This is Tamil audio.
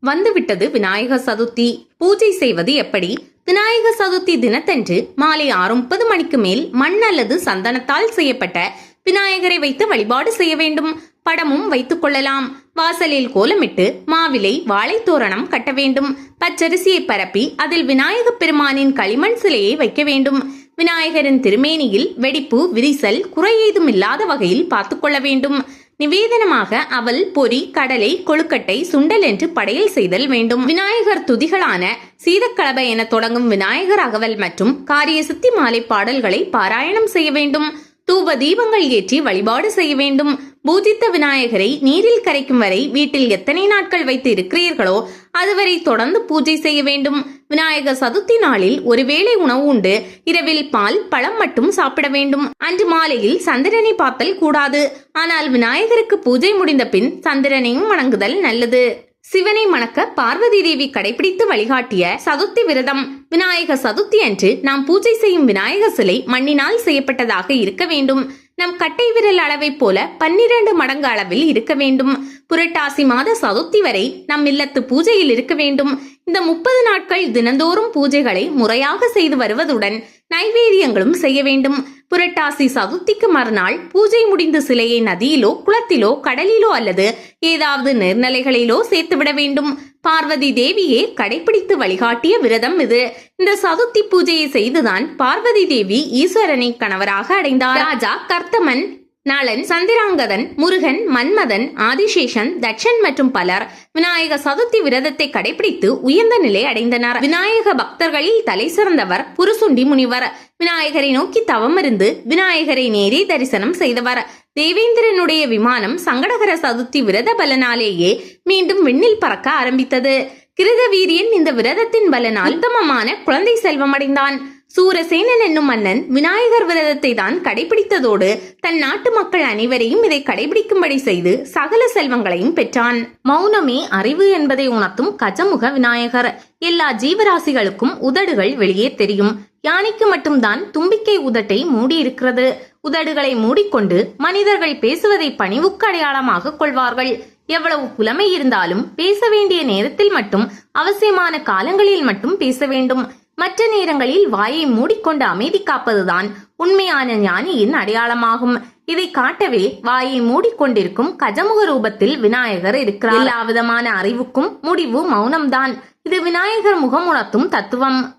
வந்துவிட்டது விநாயகர் சதுர்த்தி. பூஜை செய்வது எப்படி? விநாயகர் சதுர்த்தி தினத்தன்று மாலை ஆறு முப்பது மணிக்கு மேல் மண் அல்லது சந்தனத்தால் செய்யப்பட்ட விநாயகரை வைத்து வழிபாடு செய்ய வேண்டும். படமும் வைத்துக் கொள்ளலாம். வாசலில் கோலமிட்டு மாவிலை வாழைத்தோரணம் கட்ட வேண்டும். பச்சரிசியை பரப்பி அதில் விநாயகப் பெருமானின் களிமண் சிலையை வைக்க வேண்டும். விநாயகரின் திருமேனியில் வெடிப்பு விரிசல் குறையேதும் இல்லாத வகையில் பார்த்துக் கொள்ள வேண்டும். நிவேதனமாக அவள் பொரி கடலை கொழுக்கட்டை சுண்டல் என்று படையல் செய்தல் வேண்டும். விநாயகர் துதிகளான சீதக்கலப என தொடங்கும் விநாயகர் அகவல் மற்றும் காரிய சித்தி மாலை பாடல்களை பாராயணம் செய்ய வேண்டும். தூப தீபங்கள் ஏற்றி வழிபாடு செய்ய வேண்டும். பூஜித்த விநாயகரை நீரில் கரைக்கும் வரை வீட்டில் எத்தனை நாட்கள் வைத்து இருக்கிறீர்களோ அதுவரை தொடர்ந்து பூஜை செய்ய வேண்டும். விநாயகர் சதுர்த்தி நாளில் ஒருவேளை உணவு உண்டு. இரவில் பால் பழம் மட்டும் சாப்பிட வேண்டும். அன்று மாலையில் சந்திரனை பார்த்தல் கூடாது. ஆனால் விநாயகருக்கு பூஜை முடிந்த பின் சந்திரனையும் வணங்குதல் நல்லது. சிவனை மணக்க பார்வதி தேவி கடைபிடித்து வழிகாட்டிய சதுர்த்தி விரதம். விநாயகர் சதுர்த்தி அன்று நாம் பூஜை செய்யும் விநாயகர் சிலை மண்ணினால் செய்யப்பட்டதாக இருக்க வேண்டும். நம் கட்டை விரல் அளவை போல பன்னிரண்டு மடங்கு அளவில் இருக்க வேண்டும். புரட்டாசி மாத சதுர்த்தி வரை நம் இல்லத்து பூஜையில் இருக்க வேண்டும். இந்த முப்பது நாட்கள் தினந்தோறும் பூஜைகளை முறையாக செய்து வருவதுடன் நைவேத்தியங்களும் செய்ய வேண்டும். புரட்டாசி சதுர்த்திக்கு மறுநாள் பூஜை முடிந்த சிலையை நதியிலோ குளத்திலோ கடலிலோ அல்லது ஏதாவது நீர்நிலைகளிலோ சேர்த்துவிட வேண்டும். பார்வதி தேவியே கடைபிடித்து வழிகாட்டிய விரதம் இது. இந்த சதுர்த்தி பூஜையை செய்துதான் பார்வதி தேவி ஈஸ்வரனை கணவராக அடைந்தார். ராஜா கர்த்தமன் நளன் சந்திராங்கதன் முருகன் மன்மதன் ஆதிசேஷன் தட்சன் மற்றும் பலர் விநாயக சதுர்த்தி விரதத்தை கடைபிடித்து உயர்ந்த நிலை அடைந்தனர். விநாயக பக்தர்களில் தலை சிறந்தவர் புருசுண்டி முனிவர். விநாயகரை நோக்கி தவமிருந்து விநாயகரை நேரே தரிசனம் செய்தவர். தேவேந்திரனுடைய விமானம் சங்கடகர சதுர்த்தி விரத பலனாலேயே மீண்டும் விண்ணில் பறக்க ஆரம்பித்தது. கிருத வீரியன் இந்த விரதத்தின் பலனால் உத்தமமான குழந்தை செல்வம் அடைந்தான் சூரசேனன் என்னும் மன்னன் விநாயகர் விரதத்தை தான் கடைபிடித்ததோடு தன் நாட்டு மக்கள் அனைவரையும் இதை கடைபிடிக்கும்படி செய்து சகல செல்வங்களையும் பெற்றான். மௌனமே அறிவு என்பதை உணர்த்தும் கஜமுக விநாயகர். எல்லா ஜீவராசிகளுக்கும் உதடுகள் வெளியே தெரியும். யானைக்கு மட்டும்தான் தும்பிக்கை உதட்டை மூடியிருக்கிறது. உதடுகளை மூடிக்கொண்டு மனிதர்கள் பேசுவதை பணிவுக்கு அடையாளமாக கொள்வார்கள். எவ்வளவு புலமை இருந்தாலும் பேச வேண்டிய நேரத்தில் மட்டும் அவசியமான காலங்களில் மட்டும் பேச வேண்டும். மற்ற நேரங்களில் வாயை மூடிக்கொண்டு அமைதி காப்பதுதான் உண்மையான ஞானியின் அடையாளமாகும். இதை காட்டவே வாயை மூடிக்கொண்டிருக்கும் கஜமுக ரூபத்தில் விநாயகர் இருக்கிறார். எல்லா விதமான அறிவுக்கும் முடிவு மௌனம்தான். இது விநாயகர் முகமுணர்த்தும் தத்துவம்.